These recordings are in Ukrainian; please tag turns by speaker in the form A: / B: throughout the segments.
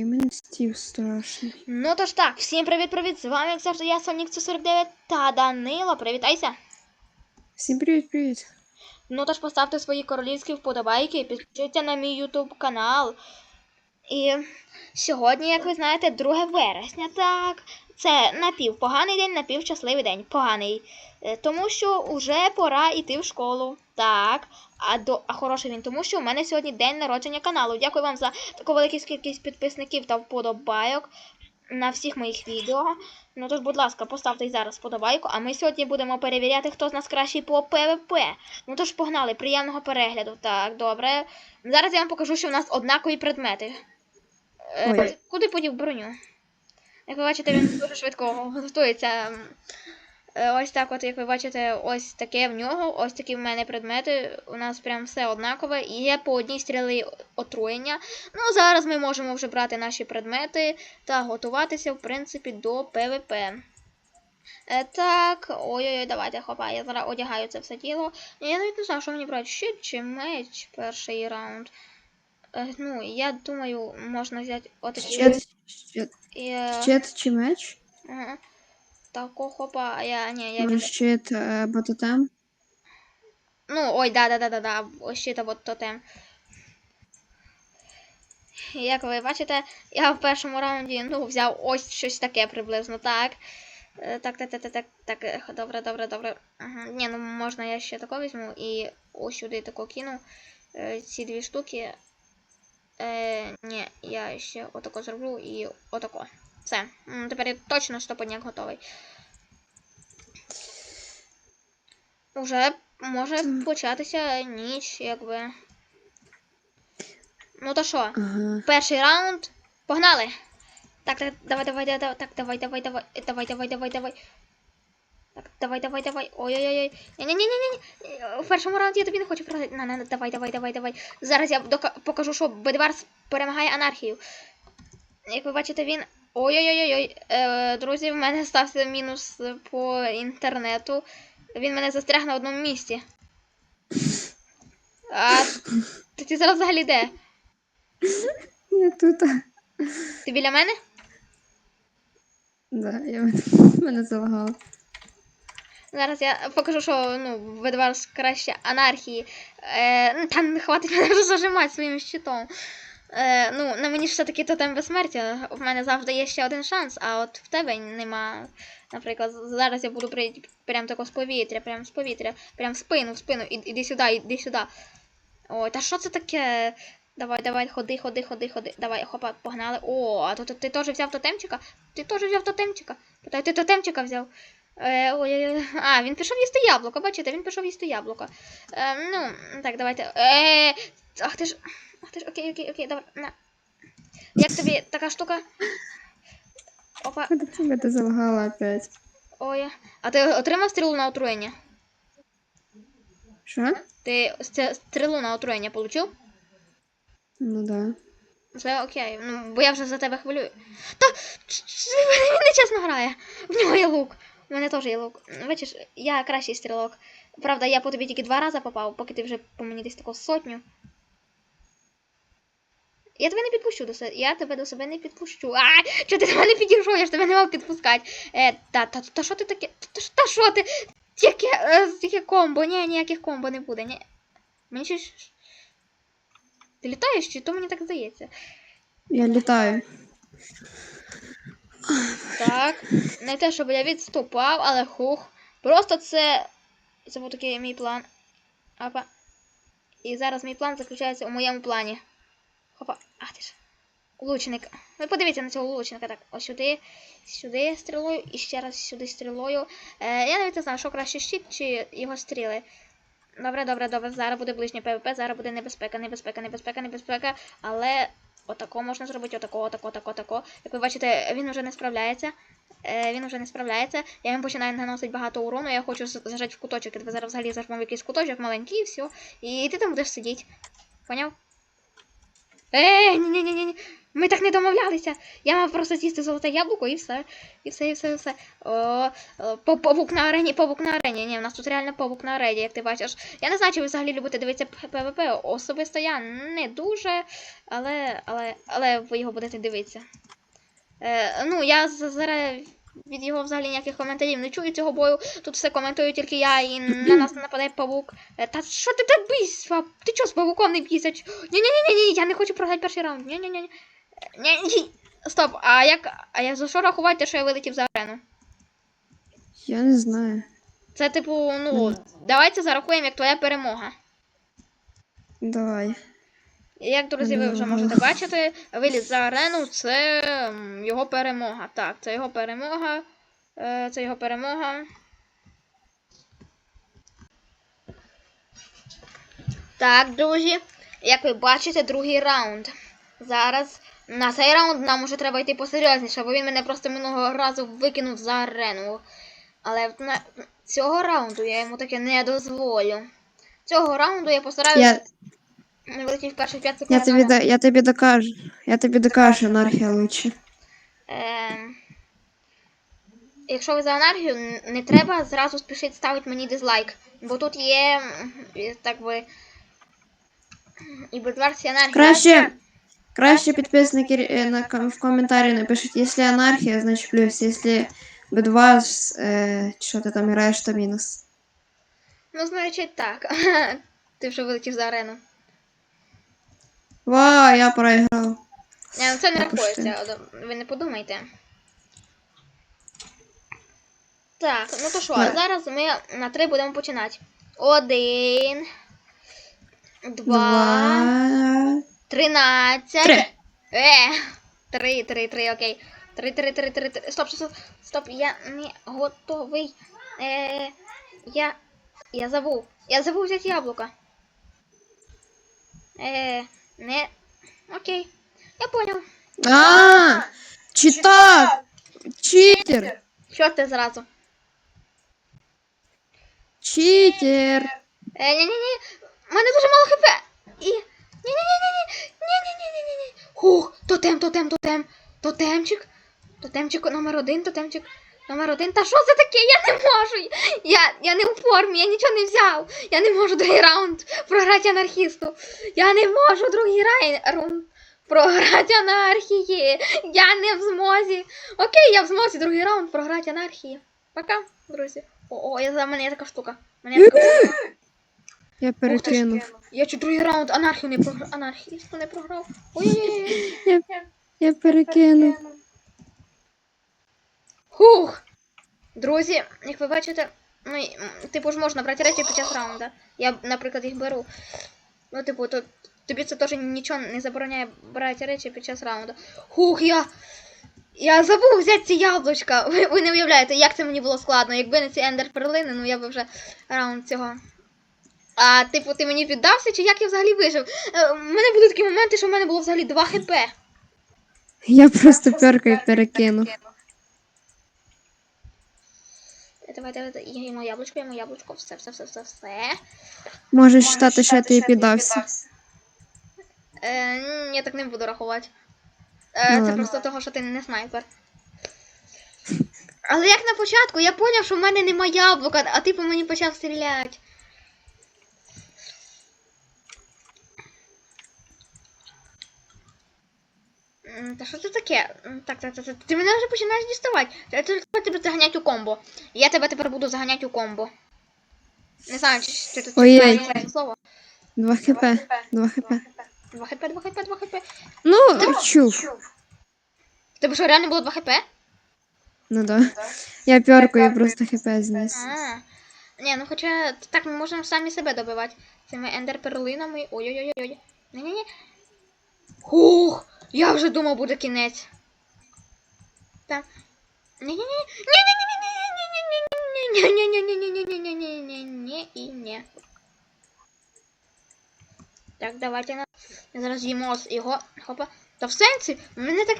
A: який мене стів страшний.
B: Ну то ж так, всім привіт-привіт! З вами, як завжди, я Сонік 49 та Данило. Привітайся!
A: Всім привіт-привіт.
B: Ну тож поставте свої королівські вподобайки, підпишіться на мій YouTube канал. І сьогодні, як ви знаєте, 2 вересня. Так, це напівпоганий день, напівщасливий день. Поганий. Е, Тому що вже пора йти в школу. Так. А до а хороший він, тому що у мене сьогодні день народження каналу. Дякую вам за таку велику кількість підписників та вподобайок на всіх моїх відео. Ну тож, будь ласка, поставте й зараз вподобайку, а ми сьогодні будемо перевіряти, хто з нас кращий по ПВП. Ну тож погнали, приємного перегляду. Так, добре. Зараз я вам покажу, що в нас однакові предмети. Е, Куди подів броню? Як ви бачите, він дуже швидко готується. Е, Ось так, от, як ви бачите, ось таке в нього, ось такі в мене предмети. У нас прям все однакове. І є по одній стріли отруєння. Ну, зараз ми можемо вже брати наші предмети та готуватися, в принципі, до ПВП. Е, так, ой-ой-ой, давайте, хопа, я зараз одягаю це все діло. Я навіть не знаю, що мені брати, щит чи меч перший раунд. Е, ну, я думаю, можна взяти отакий.
A: Щит, щит,
B: Е,
A: щит чи меч?
B: ага. Тако, хопа, а я, ні, я від...
A: щит е, бототем?
B: Ну, ой, да, да, да, да, да, ось щит або тотем. Як ви бачите, я в першому раунді ну, взяв ось щось таке приблизно, так. Е, Так, так, так, так, так, так, е, добре, добре, добре. Ага. Ні, ну можна я ще тако візьму і ось сюди тако кину. Е, Ці дві штуки. Е, ні, я ще отако зроблю і отако. Все. Тепер я точно стоподняк готовий. Уже може початися ніч, якби. Ну то що,
A: Ага.
B: перший раунд. Погнали! Так, так, давай, давай, давай, так, давай, давай, давай, давай, давай, давай, давай. Так, давай, давай, давай. Ой-ой-ой. Ні-ні-ні-ні. В першому раунді я тобі не хочу програти. На, на, на, давай, давай, давай, давай. Зараз я покажу, що Бедварс перемагає анархію. Як ви бачите, він. Ой-ой-ой-ой. Е, друзі, в мене стався мінус по інтернету. Він мене застряг на одному місці. А ти, зараз взагалі де?
A: Я тут.
B: Ти біля мене?
A: Да, я мене залагало.
B: Зараз я покажу, що ну, Бедварс краще анархії. Е, ну, там не хватить мене зажимати своїм щитом. Е, ну, на мені ж все-таки тотем безсмертя. В мене завжди є ще один шанс, а от в тебе нема. Наприклад, зараз я буду при... прям тако з повітря, прям з повітря, прям в спину, в спину. І, іди сюди, іди сюди. Ой, та що це таке? Давай, давай, ходи, ходи, ходи, ходи. Давай, хопа, погнали. О, а то, то ти теж взяв тотемчика? Ти теж взяв тотемчика? Питаю, ти тотемчика взяв? Е, ой. А, він пішов їсти яблуко, бачите, він пішов їсти яблуко. Е, ну, так, давайте. Е, ах ти ж. Ах ти ж, окей, окей, окей, давай. На. Як тобі така штука? Опа,
A: Куди тебе ти залагала опять?
B: ой. А ти отримав стрілу на отруєння?
A: Що?
B: Ти стрілу на отруєння получив?
A: Ну да.
B: Все окей, ну бо я вже за тебе хвилюю. Та він нечесно грає. В нього є лук. У мене теж є лук. Бачиш, я кращий стрілок. Правда, я по тобі тільки два рази попав, поки ти вже по мені десь таку сотню. Я тебе не підпущу до себе. Я тебе до себе не підпущу. А, що ти до мене підійшов? Я ж тебе не мав підпускати. Е, та, та, та що ти таке? Та, та що ти? Яке, е, яке комбо? Ні, ніяких комбо не буде. Ні. Мені щось. Ти літаєш, чи то мені так здається?
A: Я літаю.
B: Так, не те, щоб я відступав, але хух. Просто це. Це був такий мій план. Опа. І зараз мій план заключається у моєму плані. Хопа. Ах ти ж. Лучник. Ви подивіться на цього лучника. Так, ось сюди, сюди стрілою і ще раз сюди стрілою. Е, я навіть не знаю, що краще щит чи його стріли. Добре, добре, добре. Зараз буде ближнє ПВП, зараз буде небезпека, небезпека, небезпека, небезпека. Але отако можна зробити, отако, отако, отако, отако. Як ви бачите, він вже не справляється. Е, він вже не справляється. Я йому починаю наносити багато урону. Я хочу зажати в куточок. Я тебе зараз взагалі зажму якийсь куточок маленький і все. І ти там будеш сидіти. Поняв? Ей, ні ні ні ні Ми так не домовлялися. Я мав просто з'їсти золоте яблуко і все. І все, і все, і все. О, павук на арені, павук на арені. Ні, у нас тут реально павук на арені, як ти бачиш. Я не знаю, чи ви взагалі любите дивитися ПВП. Особисто я не дуже, але, але, але ви його будете дивитися. Е, ну, я зараз від його взагалі ніяких коментарів не чую цього бою. Тут все коментую тільки я і на нас нападає павук. Е, Та що ти так бійся? Ти чого з павуком не бійся? Ні, ні, ні, ні, ні, я не хочу програти перший раунд. Ні, ні, ні. Ні, ні. Стоп, а як, а як за що рахувати, що я вилетів за арену?
A: Я не знаю.
B: Це типу, ну, давайте зарахуємо як твоя перемога.
A: Давай.
B: Як, друзі, ви вже можете бачити, виліт за арену це його перемога. Так, це його перемога. Е, Це його перемога. Так, друзі, як ви бачите, другий раунд. Зараз на цей раунд нам уже треба йти посерйозніше, бо він мене просто минулого разу викинув за арену. Але на цього раунду я йому таке не дозволю. Цього раунду я постараюся
A: Я,
B: перших 5 секунд.
A: я, тобі, до- я тобі докажу. Я тобі докажу, анархія лучше.
B: Е, якщо ви за анархію, не треба зразу спішити ставити мені дизлайк. Бо тут є, так би. І анархія.
A: Краще, краще підписники на, в коментарі напишуть, якщо анархія, значить плюс, якщо бедвас, е, що ти там граєш, то мінус.
B: Ну, значить так. Ти вже вилетів за арену.
A: Ва, я проіграв.
B: Ні, ну це не рахується, ви не подумайте. Так, ну то що,
A: Так.
B: зараз ми на три будемо починати. Один. Два. Тринадцять.
A: Три.
B: Е, три, три, три, окей. Три, три, три, три, три. Стоп, стоп, стоп, стоп, я не готовий. Е, я, я забув. Я забув взяти яблуко. Е, не, окей. Я понял.
A: А, читак! Читер!
B: Що ти зразу?
A: Читер!
B: Е, ні, ні, ні. У мене дуже мало хп. І. Ні, ні, ні, ні, ні. Ні, ні, ні, ні, ні, ні. Хух, тотем, тотем, тотем. Тотемчик. Тотемчик номер один, тотемчик номер один. Та що це таке? Я не можу. Я, я не у формі, я нічого не взяв. Я не можу другий раунд програти анархісту. Я не можу другий раунд програти анархії. Я не в змозі. Окей, я в змозі другий раунд програти анархії. Пока, друзі. О, о, я за мене є така штука. Мене є така штука.
A: Я перекинув.
B: Я чуть другий раунд анархію не програв. Анархісту не програв. Ой-ой-ой.
A: Я, я перекинув.
B: Хух. Друзі, як ви бачите, ну, типу ж можна брати речі під час раунда. Я, наприклад, їх беру. Ну, типу, то, тобі це теж нічого не забороняє брати речі під час раунду. Хух, я. Я забув взяти ці яблучка. Ви, ви не уявляєте, як це мені було складно. Якби не ці ендер перлини, ну я би вже раунд цього. А, типу, ти мені піддався, чи як я взагалі вижив? Е, У мене були такі моменти, що в мене було взагалі 2 хп.
A: Я просто перкою перекинув.
B: Давай, давай, давай. Я йому яблучко, я йому яблучко, все, все, все, все, все.
A: Можеш читати, що ти піддався.
B: Е, ні, я так не буду рахувати. Е,
A: Ну
B: це
A: ладно.
B: просто того, що ти не снайпер. Але як на початку, я поняв, що в мене нема яблука, а ти по мені почав стріляти. Та що це таке? Так, так, так, так. Ти мене вже починаєш діставати. Я тебе тебе заганяти у комбо. Я тебе тепер буду заганяти у комбо. Не знаю, чи, чи тут
A: Ой-ой.
B: слово.
A: Два хп. Два хп.
B: 2 хп, 2 хп, 2 хп.
A: Ну, чув.
B: Тебе що, реально було 2 хп?
A: Ну да. Я перкою просто хп зніс.
B: А. Ні, ну хоча так ми можемо самі себе добивати. Цими ендер-перлинами. Ой-ой-ой-ой. Ні-ні-ні. Хух! Я вже думав, буде кінець. Там. Не і не. Так, давайте на. Зараз їмо з його. Хопа. Та в сенсі? Мене так.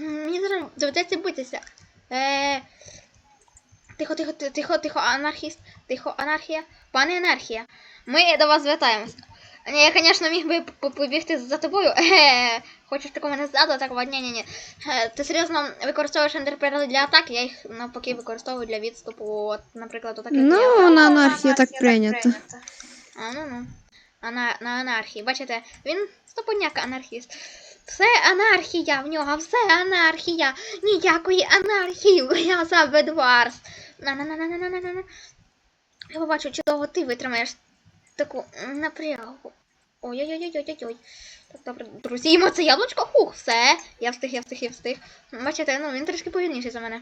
B: Мені зараз доведеться битися. Е... Тихо, тихо, тихо, тихо, анархіст, тихо, анархія, пане анархія. Ми до вас звертаємось. Я, звісно, міг би побігти за тобою хочеш таку мене ззаду, так вот, ні-ні-ні. Е, ти серйозно використовуєш ендерперли для атаки, я їх навпаки використовую для відступу. От, наприклад, отак. Ну,
A: ну, на анархії так прийнято.
B: А, ну, ну. А на, на анархії. Бачите, він стопоняк анархіст. Все анархія в нього, все анархія. Ніякої анархії, я за Бедварс. на на на на на на на Я побачу, чого ти витримаєш таку напрягу. Ой-ой-ой-ой-ой-ой. Так, добре, друзі, їмо це яблучко. Хух, все. Я встиг, я встиг, я встиг. Бачите, ну він трішки повільніший за мене.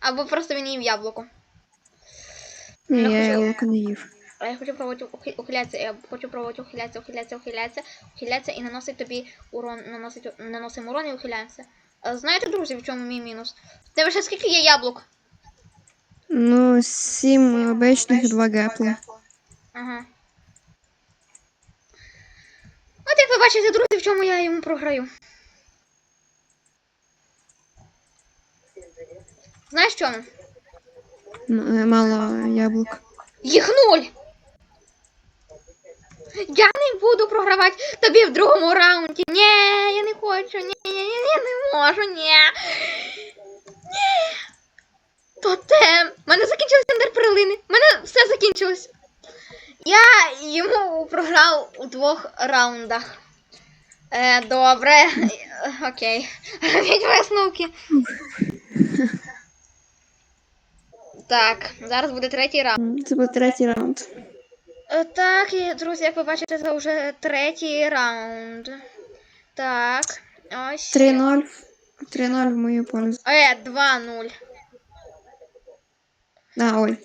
B: Або просто він їв яблуко.
A: Ні,
B: Я
A: я
B: хочу-
A: яблуко не їв.
B: А я хочу пробувати ухи- ухилятися, я хочу пробувати ухилятися, ухилятися, ухилятися, ухилятися і наносить тобі урон, наносить, наносимо урон і ухиляємося. А знаєте, друзі, в чому мій мінус? В Тебе ще скільки є яблук?
A: Ну, сім обичних і два гепла.
B: Ага. От як ви бачите, друзі, в чому я йому програю. Знаєш чому?
A: Е, Мало яблук.
B: Їх нуль! Я не буду програвати тобі в другому раунді. Ні, я не хочу. Ні, ні, ні, я не можу, ні. Ні. Тотем. У мене закінчились ендерперлини. У мене все закінчилось. Я йому програв у двох раундах. Е, добре. Окей. Робіть висновки. Так, зараз буде третій раунд.
A: Це був третій раунд.
B: Е, Так, і, друзі, як ви бачите, це вже третій раунд. Так, ось.
A: 3-0. 3-0 в мою пользу.
B: Е, 2-0.
A: А, ой.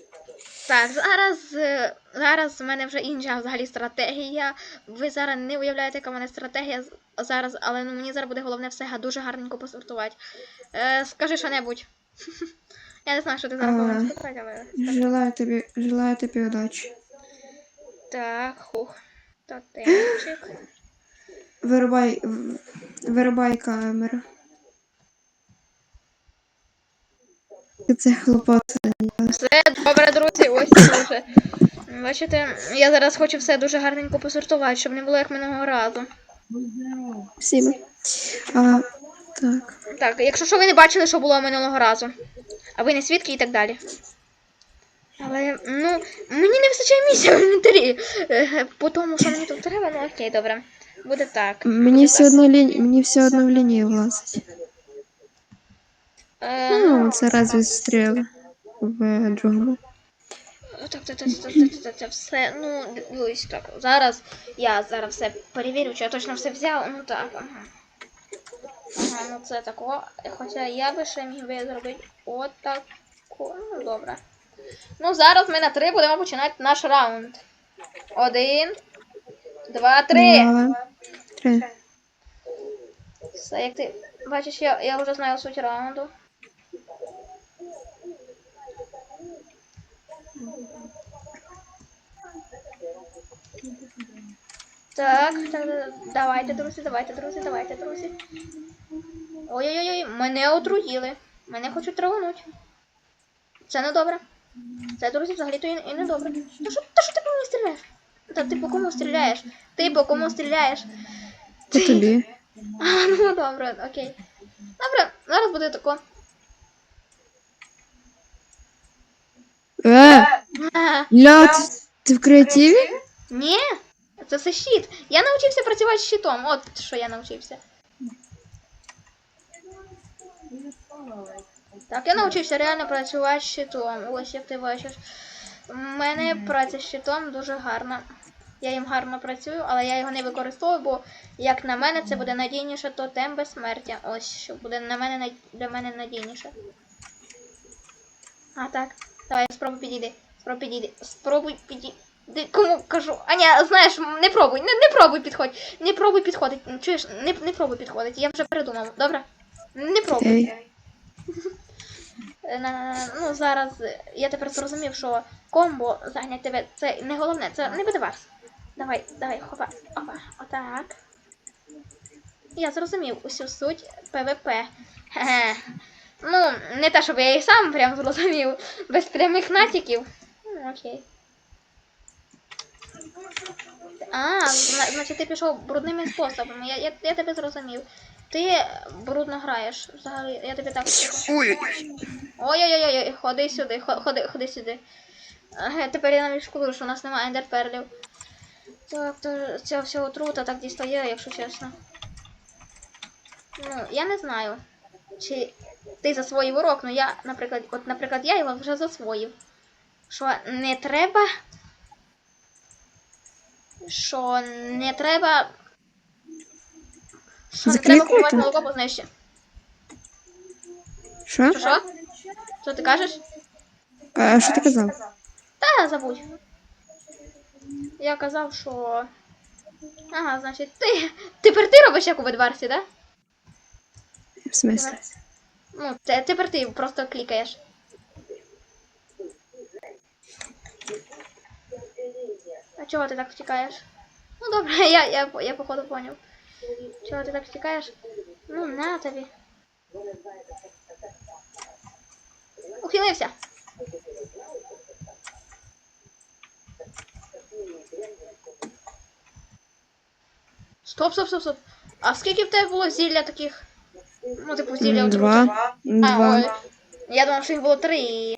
B: Так, зараз, е, зараз в мене вже інша взагалі стратегія. Ви зараз не уявляєте, яка в мене стратегія зараз, але ну, мені зараз буде головне все дуже гарненько посортувати. Е, скажи що-небудь. Я не знаю, що ти зараз повинен сказати, але.
A: Желаю тобі, желаю тобі удачі.
B: Так, хух. Тотемчик.
A: Вирубай, вирубай камеру. Це хлопота.
B: Все добре, друзі, ось це вже. Бачите, я зараз хочу все дуже гарненько посортувати, щоб не було як минулого разу.
A: Спасибо. А, так.
B: Так, якщо що ви не бачили, що було минулого разу. А ви не свідки і так далі. Але, ну, мені не вистачає місця в інвентарі. Е, По тому, що мені тут треба, ну окей, добре. Буде так.
A: Мені
B: Буде
A: все
B: так.
A: одно лінь, мені все одно в лінію влазить.
B: Е,
A: Ну, це разве стріли в джунглі.
B: Так, так, так, так, так, так, так, все. Ну, дивись, так. Зараз я зараз все перевірю, чи я точно все взяв. Ну так. Ага. Ага, ну це тако. Хоча я би ще міг би зробити отако. Ну, добре. Ну, зараз ми на три будемо починати наш раунд. Один, два, три.
A: Два, три.
B: Все, як ти бачиш, я, я вже знаю суть раунду. Так, так, давайте, друзі, давайте, друзі, давайте, друзі. Ой-ой-ой, мене отруїли. Мене хочуть травануть. Це не добре. Це, друзі, взагалі-то і, і не добре. Та що, та що ти по мені стріляєш? Та ти по кому стріляєш? Ти по кому стріляєш?
A: По тобі.
B: А, ну добре, окей. Добре, зараз буде тако.
A: Е, ля, ти, ти в креативі?
B: ні, це все щит. Я навчився працювати з щитом. От що я навчився. Так, я навчився реально працювати з щитом. Ось як ти бачиш. У мене праця з щитом дуже гарна. Я їм гарно працюю, але я його не використовую, бо, як на мене, це буде надійніше тотем безсмертя. Ось що буде на мене для мене надійніше. А так. Давай, спробуй підійди. Спробуй підійди. Спробуй підійди. Кому кажу? А ні, знаєш, не пробуй, не, не пробуй підходь. Не пробуй підходить. Чуєш, не, не пробуй підходить. Я вже передумав. Добре? Не пробуй. Е, Ну, зараз е, я тепер зрозумів, що комбо зайняти тебе це не головне, це не буде вас. Давай, давай, хопа, опа, отак. Я зрозумів усю суть ПВП. Хе-хе. Ну, не те, щоб я і сам прям зрозумів, без прямих натяків. Ну, окей. А, зна- значить ти пішов брудними способами. Я, я, я тебе зрозумів. Ти брудно граєш. Взагалі, я тобі так. Ой-ой-ой, ходи сюди, ходи, ходи сюди. Ага, тепер я навіть шкодую, що у нас немає ендерперлів. Так, то ця вся отрута так дістає, якщо чесно. Ну, я не знаю, чи ти засвоїв урок, ну я, наприклад, от, наприклад, я його вже засвоїв. Що не треба. Що не треба. Що не треба купувати молоко по знижці.
A: Що?
B: Що? Що ти кажеш?
A: А що ти казав?
B: Та забудь. Я казав, що. Ага, значить, ти. Тепер ти робиш як у Бедварсі, да?
A: В смислі?
B: Ну, те, тепер ти просто клікаєш. А чого ти так втікаєш? Ну добре, я, я, я походу поняв. Чого ти так втікаєш? Ну, на тобі. Ухилився. Стоп, стоп, стоп, стоп. А скільки в тебе було зілля таких? Ну, типу, зілля отрути?
A: Два.
B: А, ой.
A: Два.
B: Я думав, що їх було три.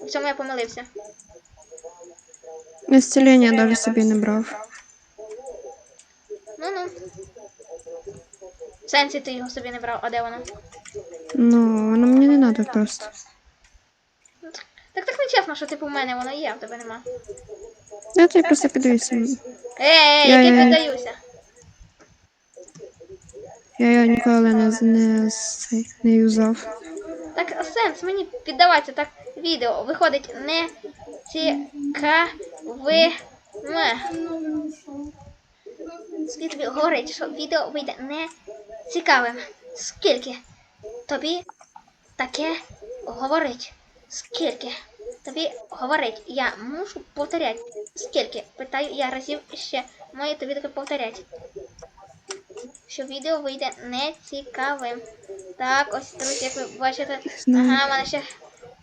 B: В цьому я помилився.
A: Ісцелення навіть собі не брав.
B: Ну ну. В сенсі ти його собі не брав, а де воно?
A: Ну, воно мені не треба просто.
B: Так так не чесно, що типу в мене воно є, а в тебе нема.
A: Я тобі просто піддаюся.
B: Ей,
A: Я-
B: я
A: я-
B: піддаюся.
A: Я його ніколи не, не, не юзав.
B: Так сенс мені піддаватися, так відео виходить не цікаве. Світ тобі говорить, що відео вийде не цікавим. Скільки тобі таке говорить? Скільки тобі говорить? Я мушу повторяти. Скільки? Питаю я разів ще маю тобі таке повторяти. Що відео вийде не цікавим. Так, ось, друзі, як ви бачите. Ага, мене ще.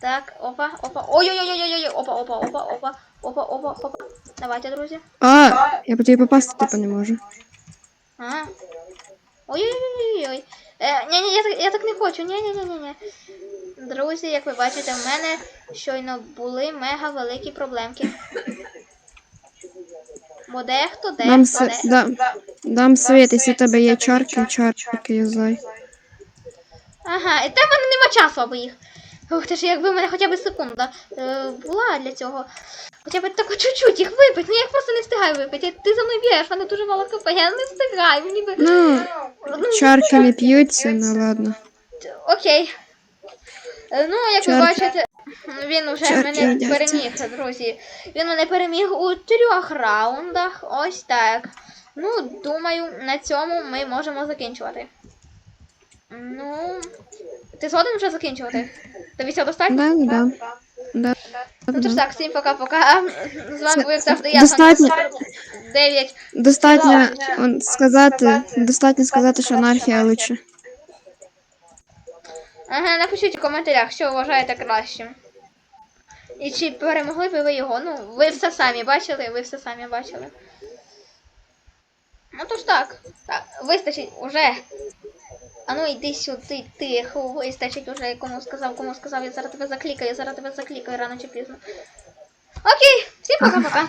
B: Так, опа, опа. Ой-ой-ой-ой-ой, опа, опа, опа, опа, опа, опа, опа. Давайте, друзі.
A: А, я по тобі попасти типу не можу.
B: Ага. Ой-ой-ой-ой. Е, ні, ні, я, так- я так не хочу. Ні, ні, ні, ні, ні. Друзі, як ви бачите, в мене щойно були мега великі проблемки. Бо дехто,
A: Дам,
B: дехто,
A: с...
B: дехто.
A: да, дам совет, якщо в тебе є чарки, чарки юзай.
B: Ага, і та в мене нема часу, аби їх. Ух ти ж, якби в мене хоча б секунда е, була для цього. Хоча б тако чуть-чуть їх випити. Ну я їх просто не встигаю випити. Ти за мною б'єш, в мене дуже мало кп, я не встигаю. Мені би.
A: Ну,
B: Ну,
A: чарки не п'ються, ну ладно.
B: Окей. Ну, як ви
A: Чарки.
B: бачите, він вже
A: Чарки
B: мене
A: їдять.
B: переміг, друзі. Він мене переміг у трьох раундах. Ось так. Ну, думаю, на цьому ми можемо закінчувати. Ну. Ти згоден вже закінчувати? Тобі цього достатньо?
A: Да, да. Да.
B: Ну то ж так, всім пока-пока. З вами був, як завжди, я
A: Достатньо.
B: 9.
A: Достатньо он, сказати, достатньо сказати, що анархія лучше.
B: Ага, напишіть у коментарях, що вважаєте кращим. І чи перемогли б ви його? Ну, ви все самі бачили, ви все самі бачили. Ну то ж так. Так, вистачить уже. А ну йди сюди, тихо, вистачить уже, кому сказав, кому сказав, я зараз тебе заклікаю, я зараз тебе заклікаю рано чи пізно. Окей, всім пока-пока.